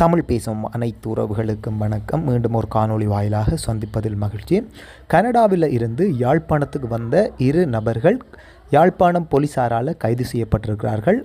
தமிழ் பேசும் அனைத்து உறவுகளுக்கும் வணக்கம். மீண்டும் ஒரு காணொளி வாயிலாக சந்திப்பதில் மகிழ்ச்சி. கனடாவில் இருந்து யாழ்ப்பாணத்துக்கு வந்த இரு நபர்கள் யாழ்ப்பாணம் போலீசாரால் கைது செய்யப்பட்டிருக்கிறார்கள்.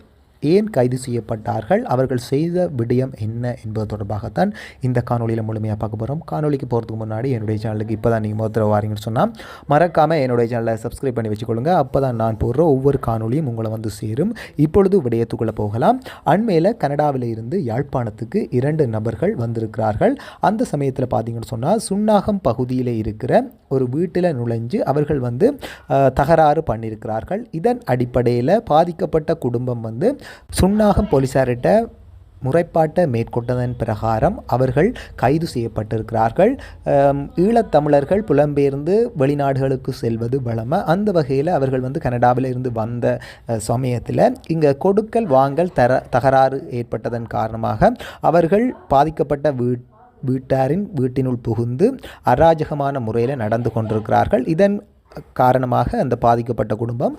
ஏன் கைது செய்யப்பட்டார்கள்? அவர்கள் செய்த விடயம் என்ன என்பது தொடர்பாகத்தான் இந்த காணொலியில் முழுமையாக பார்க்க போகிறோம் காணொலிக்கு போகிறதுக்கு முன்னாடி என்னுடைய சேனலுக்கு இப்போ தான் நீங்கள் முதல்ல வாரீங்கன்னு சொன்னால் மறக்காமல் என்னுடைய சேனலை சப்ஸ்கிரைப் பண்ணி வச்சுக்கொள்ளுங்க. அப்போ தான் நான் போடுற ஒவ்வொரு காணொலியும் உங்களை வந்து சேரும். இப்பொழுது விடயத்துக்குள்ளே போகலாம். அண்மையில் கனடாவில் இருந்து யாழ்ப்பாணத்துக்கு இரண்டு நபர்கள் வந்திருக்கிறார்கள். அந்த சமயத்தில் பார்த்தீங்கன்னு சொன்னால் சுண்ணாகம் பகுதியில் இருக்கிற ஒரு வீட்டில் நுழைஞ்சு அவர்கள் வந்து தகராறு பண்ணியிருக்கிறார்கள். இதன் அடிப்படையில் பாதிக்கப்பட்ட குடும்பம் வந்து சுன்னாகம் போலீஸார்கிட்ட முறைப்பாட்டை மேற்கொண்டதன் பிரகாரம் அவர்கள் கைது செய்யப்பட்டிருக்கிறார்கள். ஈழத்தமிழர்கள் புலம்பெயர்ந்து வெளிநாடுகளுக்கு செல்வது வழமை அந்த வகையில் அவர்கள் வந்து கனடாவில் இருந்து வந்த சமயத்தில் இங்கே கொடுக்கல் வாங்கல் தர தகராறு ஏற்பட்டதன் காரணமாக அவர்கள் பாதிக்கப்பட்ட வீட் வீட்டாரின் வீட்டினுள் புகுந்து அராஜகமான முறையில் நடந்து கொண்டிருக்கிறார்கள். இதன் காரணமாக அந்த பாதிக்கப்பட்ட குடும்பம்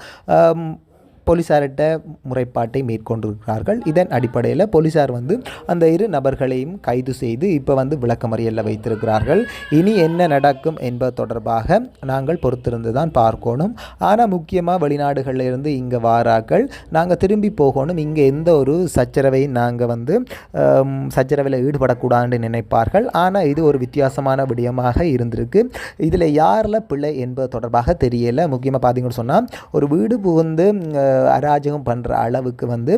போலீசார்கிட்ட முறைப்பாட்டை மேற்கொண்டிருக்கிறார்கள். இதன் அடிப்படையில் போலீசார் வந்து அந்த இரு நபர்களையும் கைது செய்து இப்போ வந்து விளக்கமறியலில் வைத்திருக்கிறார்கள். இனி என்ன நடக்கும் என்பது தொடர்பாக நாங்கள் பொறுத்திருந்து தான் பார்க்கணும். ஆனால் முக்கியமாக வெளிநாடுகளில் இருந்து இங்கே வாராக்கள் நாங்கள் திரும்பி போகணும். இங்கே எந்த ஒரு சச்சரவையும் நாங்கள் வந்து சச்சரவில் ஈடுபடக்கூடாதுன்னு நினைப்பார்கள். ஆனால் இது ஒரு வித்தியாசமான விடயமாக இருந்திருக்கு. இதில் யாரில் பிள்ளை என்பது தொடர்பாக தெரியலை. முக்கியமாக பார்த்தீங்கன்னு சொன்னால் ஒரு வீடு புகுந்து அராஜகம் பண்ணுற அளவுக்கு வந்து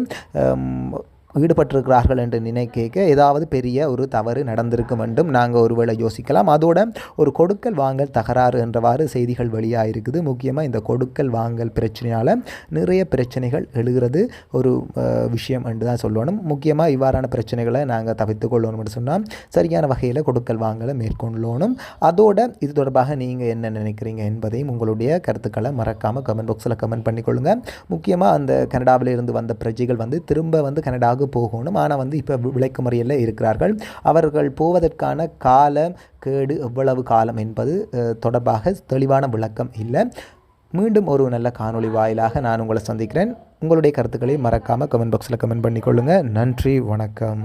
ஈடுபட்டிருக்கிறார்கள் என்று நினைக்க ஏதாவது பெரிய ஒரு தவறு நடந்திருக்கும் என்றும் நாங்கள் ஒருவேளை யோசிக்கலாம். அதோட ஒரு கொடுக்கல் வாங்கல் தகராறு என்றவாறு செய்திகள் வெளியாக இருக்குது. முக்கியமாக இந்த கொடுக்கல் வாங்கல் பிரச்சனையால் நிறைய பிரச்சனைகள் எழுகிறது. ஒரு விஷயம் என்று தான் சொல்லணும். முக்கியமாக இவ்வாறான பிரச்சனைகளை நாங்கள் தவிர்த்து கொள்ளணும்னு சொன்னால் சரியான வகையில் கொடுக்கல் வாங்கலை மேற்கொள்ளணும். அதோட இது தொடர்பாக நீங்கள் என்ன நினைக்கிறீங்க என்பதையும் உங்களுடைய கருத்துக்களை மறக்காமல் கமெண்ட் பாக்ஸில் கமெண்ட் பண்ணிக்கொள்ளுங்கள் முக்கியமாக அந்த கனடாவிலிருந்து வந்த பிரஜைகள் வந்து திரும்ப வந்து கனடாவுக்கு போகணும். ஆனால் வந்து இப்போ விலைக்கு முறையில் இருக்கிறார்கள். அவர்கள் போவதற்கான காலம் கேடு எவ்வளவு காலம் என்பது தொடர்பாக தெளிவான விளக்கம் இல்லை. மீண்டும் ஒரு நல்ல காணொளி வாயிலாக நான் உங்களை சந்திக்கிறேன். உங்களுடைய கருத்துக்களை மறக்காமல் கமெண்ட் பாக்ஸில் கமெண்ட் பண்ணிக்கொள்ளுங்கள் நன்றி வணக்கம்.